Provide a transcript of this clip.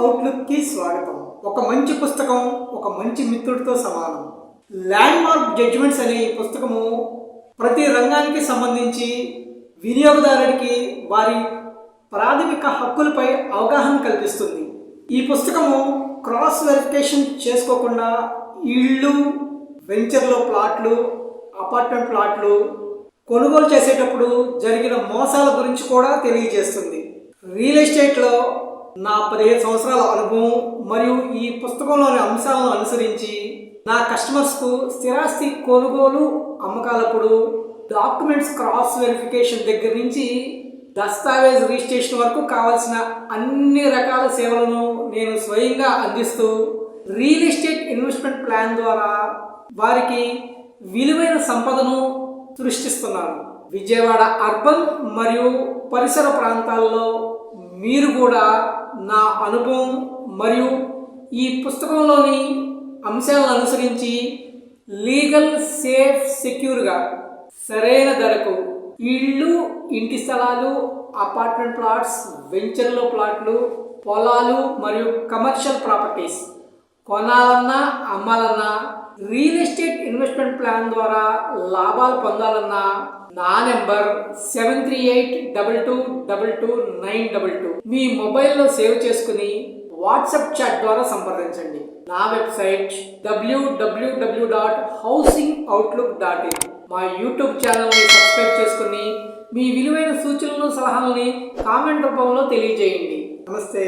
అవుట్లుక్కి స్వాగతం. ఒక మంచి పుస్తకం ఒక మంచి మిత్రుడితో సమానం. ల్యాండ్ మార్క్ జడ్జిమెంట్స్ అనే ఈ పుస్తకము ప్రతి రంగానికి సంబంధించి వినియోగదారుడికి వారి ప్రాథమిక హక్కులపై అవగాహన కల్పిస్తుంది. ఈ పుస్తకము క్రాస్ వెరిఫికేషన్ చేసుకోకుండా ఇళ్ళు వెంచర్లో ప్లాట్లు అపార్ట్మెంట్ ప్లాట్లు కొనుగోలు చేసేటప్పుడు జరిగిన మోసాల గురించి కూడా తెలియజేస్తుంది. రియల్ ఎస్టేట్లో నా పదిహేను సంవత్సరాల అనుభవం మరియు ఈ పుస్తకంలోని అంశాలను అనుసరించి నా కస్టమర్స్కు స్థిరాస్తి కొనుగోలు అమ్మకాలప్పుడు డాక్యుమెంట్స్ క్రాస్ వెరిఫికేషన్ దగ్గర నుంచి దస్తావేజ్ రిజిస్ట్రేషన్ వరకు కావాల్సిన అన్ని రకాల సేవలను నేను స్వయంగా అందిస్తూ రియల్ ఎస్టేట్ ఇన్వెస్ట్మెంట్ ప్లాన్ ద్వారా వారికి విలువైన సంపదను సృష్టిస్తున్నాను. విజయవాడ అర్బన్ మరియు పరిసర ప్రాంతాల్లో మీరు కూడా నా అనుభవం మరియు ఈ పుస్తకంలోని అంశాలను అనుసరించి లీగల్ సేఫ్ సెక్యూర్గా సరైన ధరకు ఇళ్ళు ఇంటి స్థలాలు అపార్ట్మెంట్ ప్లాట్స్ వెంచర్లో ప్లాట్లు పొలాలు మరియు కమర్షియల్ ప్రాపర్టీస్ కొనాలన్నా అమ్మాలన్నా రియల్ ఎస్టేట్ ఇన్వెస్ట్మెంట్ ప్లాన్ ద్వారా లాభాలు పొందాలన్నా నా number seven three eight double two double two nine double two. మీ మొబైల్లో సేవ్ చేసుకుని వాట్సాప్ చాట్ ద్వారా సంప్రదించండి. నా website W W W dot housing outlook dot in. మా యూట్యూబ్ ఛానల్ని సబ్స్క్రైబ్ చేసుకుని మీ విలువైన సూచనలు సలహాలని కామెంట్ రూపంలో తెలియజేయండి. నమస్తే.